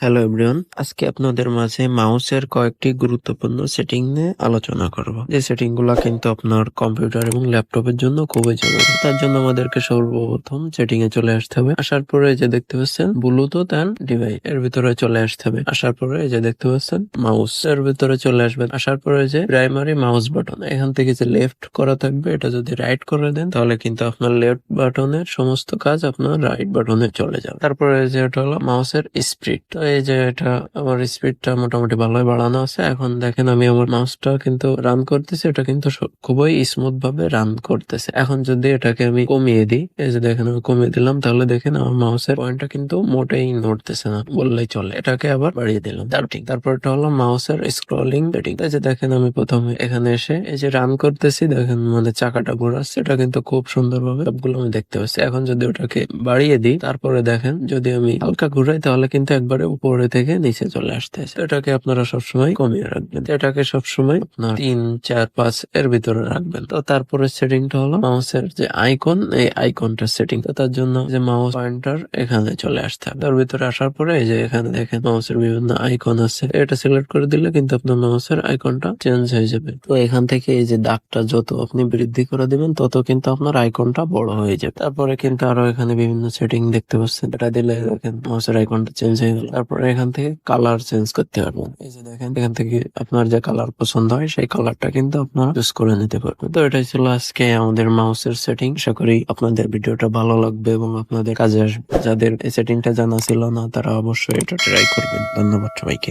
Hello everyone আজকে আপনাদের মাঝে মাউসের কয়েকটি গুরুত্বপূর্ণ সেটিং নিয়ে আলোচনা করব। যে সেটিংগুলা কিন্তু আপনার কম্পিউটার এবং ল্যাপটপের জন্য খুবই জরুরি। তার জন্য আমাদেরকে সর্বপ্রথম সেটিং এ চলে আসতে হবে। আসার পরে যে দেখতে পাচ্ছেন ব্লুটুথ অ্যান্ড ডিভাইস এর ভিতরে চলে আসতে হবে। আসার পরে যে দেখতে পাচ্ছেন, মাউস এর ভিতরে চলে আসবেন আসার পরে যে প্রাইমারি মাউস বাটন এখান থেকে যে লেফট করা থাকবে, এটা যদি রাইট করে দেন, তাহলে কিন্তু আপনার লেফট বাটনের সমস্ত কাজ আপনার রাইট বাটনে চলে যাবে। তারপরে এই যে এটা হলো মাউসের স্পিড তো এই যে এটা আমার স্পিডটা মোটামুটি ভালোই বাড়ানো আছে। এখন দেখেন আমি আমার মাউসটা কিন্তু রান করতেছি, এটা কিন্তু খুবই স্মুথ ভাবে রান করতেছে। এখন যদি এটাকে আমি কমিয়ে দিই, এই যে দেখেন আমি কমিয়ে দিলাম, তাহলে দেখেন আমার মাউসের পয়েন্টটা কিন্তু মোটেই নড়তেছে না, বললেই চলে। এটাকে আবার বাড়িয়ে দিলাম। তার ঠিক তারপর এটা হলো মাউসের স্ক্রলিং এই যে দেখেন আমি প্রথমে এখানে এসে এই যে রান করতেছি, দেখেন মানে চাকাটা ঘোরাচ্ছে, এটা কিন্তু খুব সুন্দরভাবে সবগুলো আমি দেখতে পাচ্ছি। এখন যদি ওটাকে বাড়িয়ে দিই, তারপরে দেখেন যদি আমি হালকা ঘুরাই, তাহলে কিন্তু একবারে উপরে থেকে নিচে চলে আসতেছে এটাকে আপনারা সবসময় কমিয়ে রাখবেন। এটাকে সবসময় আপনার তিন, চার, পাঁচ এর ভিতরে রাখবেন। তো তারপরে সেটিংটা হলো মাউসের যে আইকন, এই আইকনটা সেটিং। তো তার জন্য যে মাউস পয়েন্টার এখানে চলে আসতে হবে। তার ভিতরে আসার পরে এই যে এখানে দেখেন মাউসের বিভিন্ন আইকন আছে। এটা সিলেক্ট করে দিলে কিন্তু আপনার মাউসের আইকনটা চেঞ্জ হয়ে যাবে। তো এখান থেকে এই যে দাগটা যত আপনি বৃদ্ধি করে দিবেন, তত কিন্তু আপনার আইকনটা বড় হয়ে যাবে। তারপরে কিন্তু আরও এখানে বিভিন্ন সেটিং দেখতে পাচ্ছেন। এটা দিলে দেখেন মাউসের আইকনটা চেঞ্জ হয়ে গেল। তারপরে এখান থেকে কালার চেঞ্জ করতে পারবেন এই যে দেখেন, এখান থেকে আপনার যে কালার পছন্দ হয়, সেই কালারটা কিন্তু আপনারা চুজ করে নিতে পারবেন। তো এটাই ছিল আজকে আমাদের মাউসের সেটিং আশা করি আপনাদের ভিডিওটা ভালো লাগবে এবং আপনাদের কাজে আসবে যাদের এই সেটিংটা জানা ছিল না, তারা অবশ্যই এটা ট্রাই করবেন। ধন্যবাদ সবাইকে।